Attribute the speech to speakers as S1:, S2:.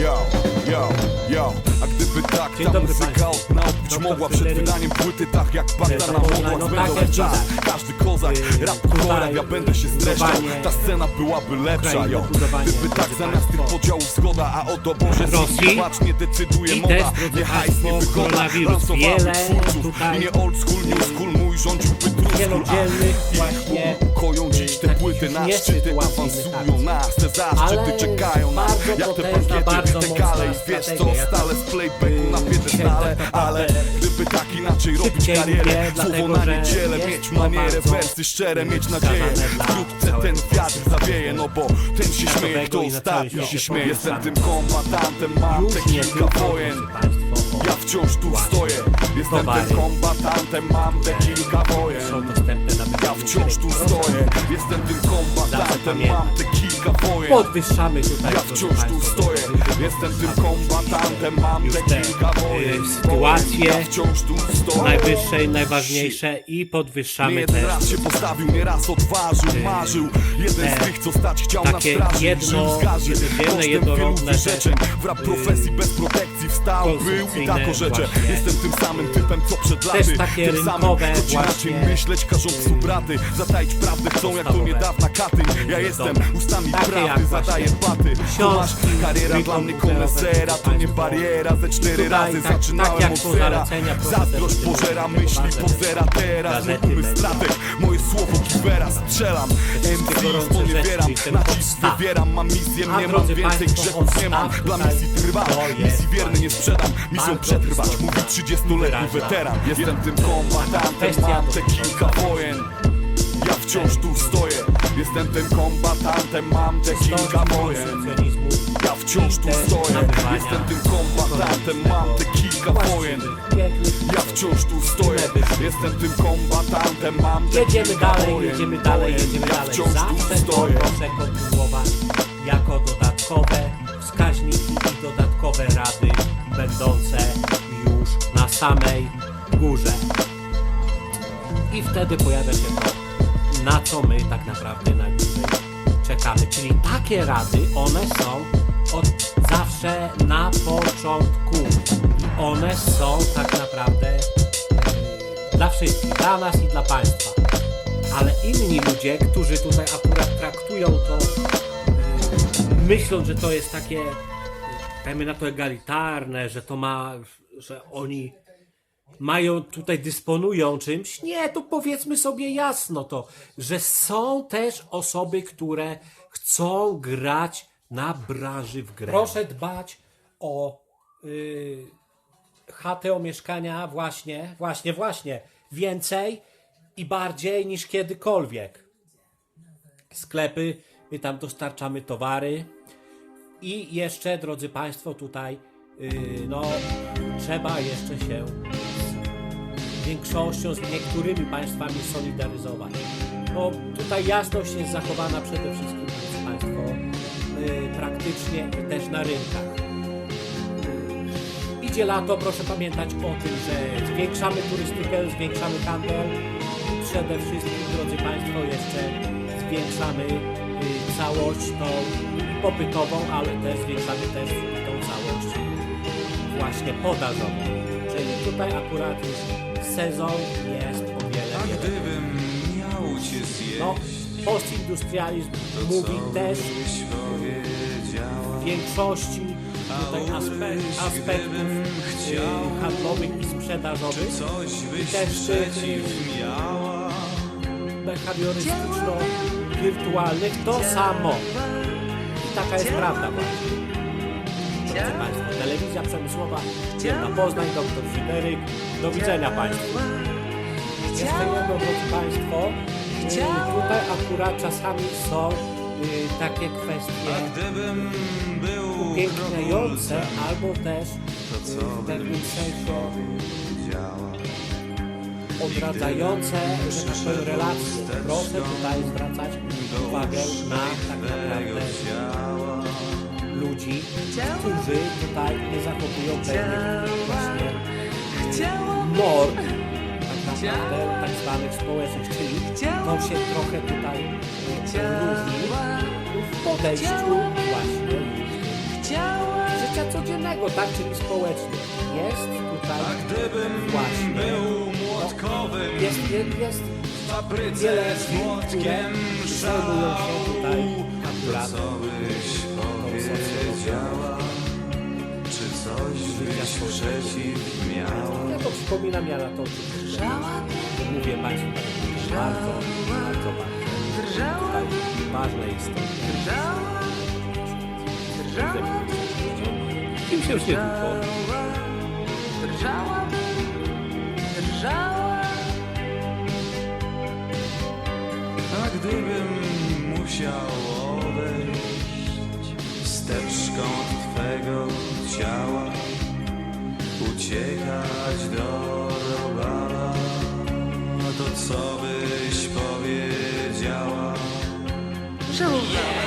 S1: Yo, yo, yo, a gdyby tak
S2: Dzień
S1: ta
S2: dobry
S1: muzyka
S2: państwu.
S1: od nauczyć
S2: Doktor
S1: mogła przed wydaniem płyty tak jak Banda na modłach
S2: no
S1: spędzał
S2: tak jak
S1: czas
S2: widać.
S1: Każdy kozak,
S2: Yy,
S1: rap chorem, ja będę się streszczał. Ta scena byłaby lepsza, yo. Gdyby tak zamiast tych podziałów zgoda, a o doborze patrz nie decyduje
S2: I
S1: moda. Nie hajs, nie wygoda,
S2: Wiele
S1: twórców. I nie old school, new school, mój rządziłby A
S2: właśnie,
S1: koją dziś te płyty na szczyty. Awansują nas, te zaszczyty czekają nas Jak te bankiety, te gale. I wiesz co, stale z playbacku na piedestale Ale gdyby tak inaczej robić karierę Słowo na niedzielę, mieć manierę Wersy szczere, mieć nadzieję. Wkrótce ten wiatr zawieje No bo ten się śmieje, kto ostatni się śmieje. Jestem tym kombatantem, mam te kilka wojen. Ja wciąż tu stoję Jestem
S2: towary.
S1: tym kombatantem, mam te kilka wojen.
S2: Są dostępne na
S1: ja wciąż tu stoję, jestem tym kombatantem, mam te kilka wojen.
S2: Podwyższamy tutaj,
S1: Ja wciąż tu stoję,
S2: drodzy
S1: jestem tym kombatantem, mam
S2: już
S1: te
S2: te,
S1: kilka wojen.
S2: y, sytuacje
S1: Ja wciąż tu stoję.
S2: najwyższe i najważniejsze i
S1: Nie
S2: podwyższamy
S1: jeden
S2: też
S1: raz się postawił, nie raz odważył, marzył. Jeden z tych, co stać chciał na
S2: takie
S1: straży
S2: jedno-
S1: Żył z garzy, kosztem wielu
S2: jednorodne
S1: wyrzeczeń.
S2: Te,
S1: W rap
S2: y,
S1: profesji bez protekcji wstał, był i tak orzeczę
S2: właśnie.
S1: Jestem tym samym typem, co przed laty
S2: takie
S1: Tym samym,
S2: rynkowe
S1: choć inaczej
S2: właśnie,
S1: myśleć, każą psu braty Zataić prawdę chcą, jak to
S2: podstawowe.
S1: niedawna Katyń Ja jestem ustami
S2: Takie
S1: prawdy,
S2: jak
S1: zadaję Kumasz,
S2: książki,
S1: kariera dla mnie konesera To nie bariera, ze cztery
S2: Tutaj
S1: razy
S2: tak-
S1: zaczynałem
S2: tak jak
S1: od
S2: są
S1: zera.
S2: zalecenia profesora
S1: Zazdrość pożera myśli,
S2: bardzo
S1: pozera. Teraz Mój
S2: gazety
S1: umysł
S2: media.
S1: strateg, moje słowo kibera strzelam. MC
S2: gorące
S1: sponiewieram,
S2: rzeczy, ten
S1: nacisk
S2: podstaw.
S1: wywieram Mam misję,
S2: A
S1: nie mam
S2: drodzy
S1: więcej
S2: państwo,
S1: grzechów nie mam.
S2: podstaw
S1: Dla
S2: tutaj
S1: misji trwam,
S2: to jest
S1: misji wierny nie sprzedam. Misją
S2: bardzo
S1: przetrwać,
S2: istotna
S1: mówi 30-letni
S2: wyraźna
S1: weteran. Jestem tym kombatantem, mam te kilka wojen. Ja wciąż tu stoję, jestem tym kombatantem, mam te kilka wojen. Ja wciąż tu stoję, jestem tym kombatantem, mam te kilka wojen. Ja wciąż tu stoję, jestem tym kombatantem, mam te
S2: Jedziemy dalej, jedziemy dalej, jedziemy
S1: Ja
S2: dalej.
S1: wciąż tu stoję.
S2: proszę kontynuować jako dodatkowe wskaźniki i dodatkowe rady samej górze. I wtedy pojawia się to, na co my tak naprawdę najdłużej czekamy. Czyli takie rady, one są od zawsze na początku. I one są tak naprawdę e, dla wszystkich, dla nas i dla Państwa. Ale inni ludzie, którzy tutaj akurat traktują to, e, myślą, że to jest takie, e, dajmy na to egalitarne, że to ma, że oni mają tutaj, dysponują czymś. Nie, to powiedzmy sobie jasno to, że są też osoby, które chcą grać na branży w grę. Proszę dbać o y, chatę, o mieszkania właśnie, właśnie, właśnie więcej i bardziej niż kiedykolwiek. Sklepy, my tam dostarczamy towary i jeszcze, drodzy Państwo, tutaj yy, no, trzeba jeszcze się większością, z niektórymi państwami solidaryzować. Bo tutaj jasność jest zachowana przede wszystkim, drodzy Państwo, yy, praktycznie i też na rynkach. Idzie lato, proszę pamiętać o tym, że zwiększamy turystykę, zwiększamy handel i przede wszystkim, drodzy Państwo, jeszcze zwiększamy y, całość tą popytową, ale też zwiększamy też tą całość właśnie podażową. Tutaj akurat sezon jest o wiele,
S3: A
S2: wiele
S3: gdybym miał cię zjeść,
S2: no, postindustrializm mówi też w większości tutaj
S3: A
S2: aspe
S3: uwierz,
S2: aspektów
S3: gdybym chciał,
S2: handlowych i sprzedażowych,
S3: Coś byś
S2: też tych,
S3: miała?
S2: behawiorystyczno-wirtualnych to samo. I taka jest prawda właśnie. Drodzy Państwo, telewizja przemysłowa, Dzielna Poznań, doktor Fideryk. Do widzenia Państwu. Jedno, drodzy Państwo, y, tutaj akurat czasami są y, takie
S3: A
S2: kwestie
S3: gdybym był
S2: upiękniające albo też
S3: to
S2: y,
S3: co
S2: w pewnym
S3: byś
S2: sensie odradzające, że tak powiem, relacje. Proszę tutaj zwracać uwagę na tak naprawdę
S3: ciała.
S2: Ludzi, którzy tutaj nie zachowują pewnych właśnie norm, tak naprawdę tak zwanych społecznych, czyli to się trochę tutaj różni w podejściu właśnie życia społecznego, tak, czyli społeczny. Jest tutaj
S1: A gdybym
S2: właśnie,
S1: był młotkowym
S2: jest, jest, jest
S1: w fabryce
S2: wiele
S1: z młotkiem
S2: zajmują się tutaj akurat
S1: coś byś przeciw miała?
S2: Ja to przypominam, ja na to mówię Państwu tak, bardzo, bardzo, bardzo tutaj ważne jest to. Kim się już nie tylko.
S3: Drżała, drżała,
S1: A gdybym musiał odejść wsteczką od Twego chciała uciekać do robala, to co byś powiedziała? Żałowała.